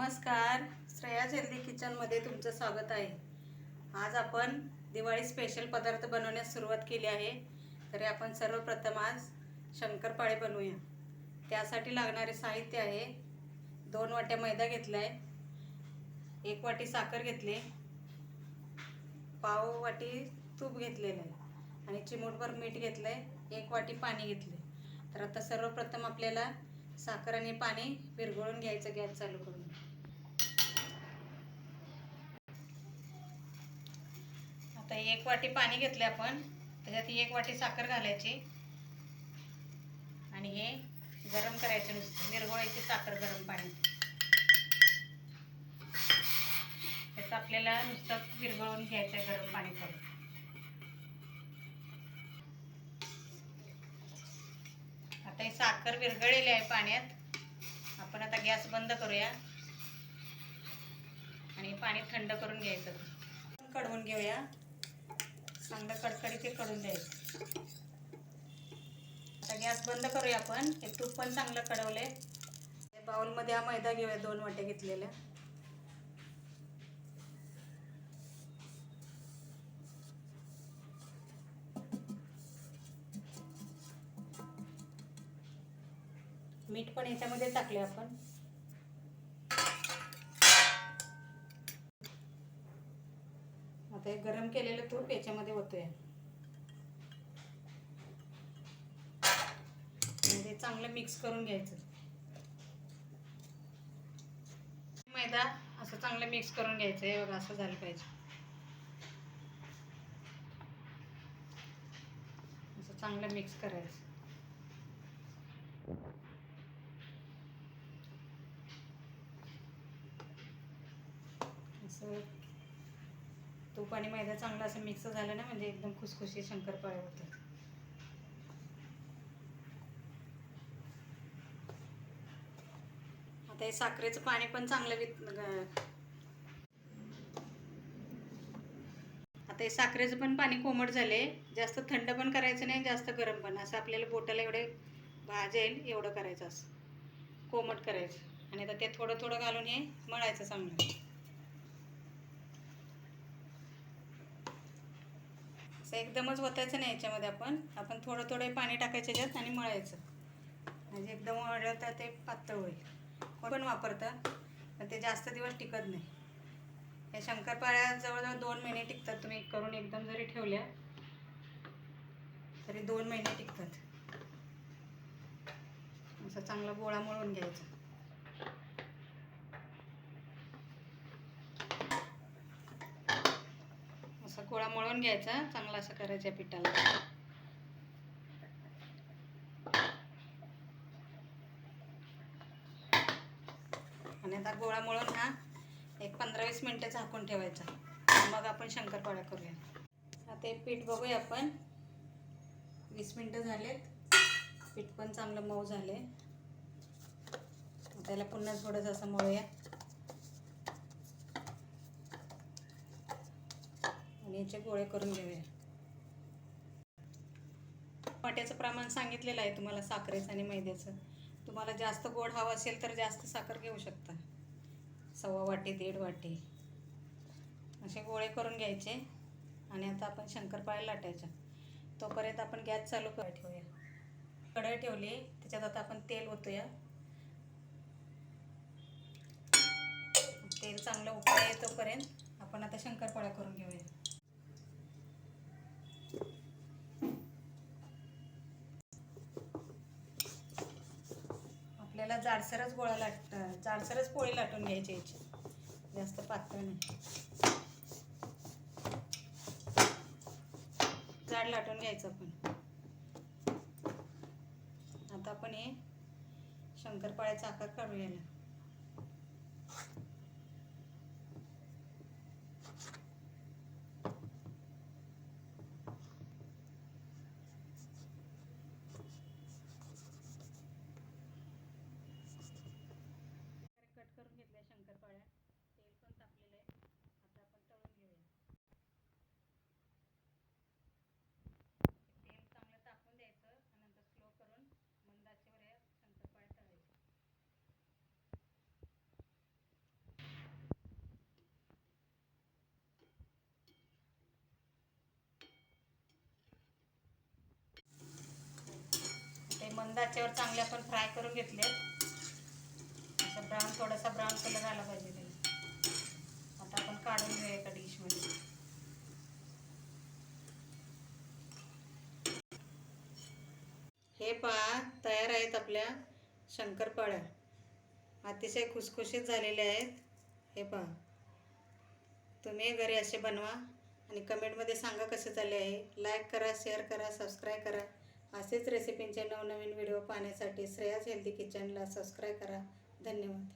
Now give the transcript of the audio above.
नमस्कार. श्रेयाज हेल्दी किचनमध्ये तुमचं स्वागत आहे. आज आपण दिवाळी स्पेशल पदार्थ बनवण्यास सुरुवात केली आहे. तरी आपण सर्वप्रथम आज शंकरपाळे बनवूया. त्यासाठी लागणारे साहित्य आहे. दोन वाट्या मैदा घेतला आहे एक वाटी साखर घेतली. पाव वाटी तूप घेतलेलं आहे. आणि चिमूटभर मीठ घेतलं आहे एक वाटी पाणी घेतले तर आता सर्वप्रथम आपल्याला साखर आणि पाणी विरघळून घ्यायचं गॅस चालू करून. आता एक वाटी पाणी घेतलं आपण. त्याच्यात एक वाटी साखर घालायची. आणि हे गरम करायचं नुसतं. विरघोळायची साखर गरम पाणी. त्याचं आपल्याला नुसतं विरघळून घ्यायचं आहे गरम पाणी करून. आता ही साखर विरघळलेली आहे पाण्यात. आपण आता गॅस बंद करूया. आणि पाणी थंड करून घ्यायचं. कडवून घेऊया. चांगलं कडकडीत ते कडून द्यायचं. आता गॅस बंद करूया आपण. हे तूप पण चांगलं कडवले या बाउलमध्ये हा मैदा घेऊया दोन वाटे घेतलेल्या. मीठ पण याच्यामध्ये टाकले आपण. आता हे गरम केलेलं तूप याच्यामध्ये होतोय ते चांगलं मिक्स करून घ्यायचं. मैदा असं चांगलं मिक्स करून घ्यायचं हे बघा असं झालं पाहिजे. असं चांगलं मिक्स करायचं. असं तूप आणि मैदा चांगला असं मिक्स झालं ना म्हणजे एकदम खुसखुशी शंकरपाळे होतात आता हे साखरेचं पाणी पण चांगलं वित आता हे साखरेचं पण पाणी कोमट झाले. जास्त थंड पण करायचं नाही जास्त गरम पण. असं आपल्याला बोटाला एवढे भाजेल एवढं करायचं असं. कोमट करायचं. आणि आता ते थोडं थोडं घालून हे मळायचं चांगलं. असं एकदमच ओतायचं नाही याच्यामध्ये आपण. आपण थोडं थोडं पाणी टाकायचं याच्यात आणि मळायचं. म्हणजे एकदम मळलं तर ते पातळ होईल. कोण पण वापरतात पण ते जास्त दिवस टिकत नाही. या शंकरपाळ्या जवळजवळ दोन महिने टिकतात. तुम्ही करून एकदम जरी ठेवल्या तरी दोन महिने टिकतात. असं चांगला गोळा मळून घ्यायचा. असं गोळा मळून घ्यायचा चांगला असं करायच्या पिठाला. आणि आता गोळा मळून हा एक पंधरा वीस मिनटं झाकून ठेवायचा. मग आपण शंकरपाळ्या करूया. आता एक पीठ बघूया आपण. वीस मिनटं झालेत. पीठ पण चांगलं मऊ झाले त्याला पुन्हा थोडंसं असं मळूया. आणि गोळे करून घेऊया. वाट्याचं प्रमाण सांगितलेलं आहे तुम्हाला साखरेचं आणि मैद्याचं. तुम्हाला जास्त गोड हवं असेल तर जास्त साखर घेऊ शकता. सव्वा वाटी दीड वाटी. असे गोळे करून घ्यायचे. आणि आता आपण शंकरपाळ्या लाटायच्या. तोपर्यंत आपण गॅस चालू करा ठेवूया. कढई ठेवली त्याच्यात आता आपण तेल ओतूया. तेल चांगलं उकळा येतोपर्यंत आपण आता शंकरपाळ्या करून घेऊया आपल्याला जाडसरच गोळा लाट जाडसरच पोळी लाटून घ्यायची याची. जास्त पातळ नाही. जाड लाटून घ्यायचं आपण. आता आपण हे शंकरपाळ्याचा आकार काढू याला कट करून घेतल्या शंकरपाळ्या तेल पण तापलेलं आहे आता आपण तळून घेऊया तेल चांगलं तापून द्यायचं आणि नंतर स्लो करून मंद आचेवर या शंकरपाळ्या तळायच्या त्याच्यावर चांगले आपण फ्राय करून घेतले असं ब्राऊन थोडासा ब्राऊन कलर आला पाहिजे त्याला. आता आपण काढून घेऊया एका डिशमध्ये हे पहा तयार आहेत आपल्या शंकरपाळ्या. अतिशय खुसखुशीत झालेले आहेत. हे पहा. तुम्ही घरी असे बनवा आणि कमेंटमध्ये सांगा कसे झाले आहे लाईक करा शेअर करा सबस्क्राईब करा. असेच रेसिपींचे नवनवीन व्हिडिओ पाहण्यासाठी श्रेयास हेल्दी किचनला सबस्क्राईब करा. धन्यवाद.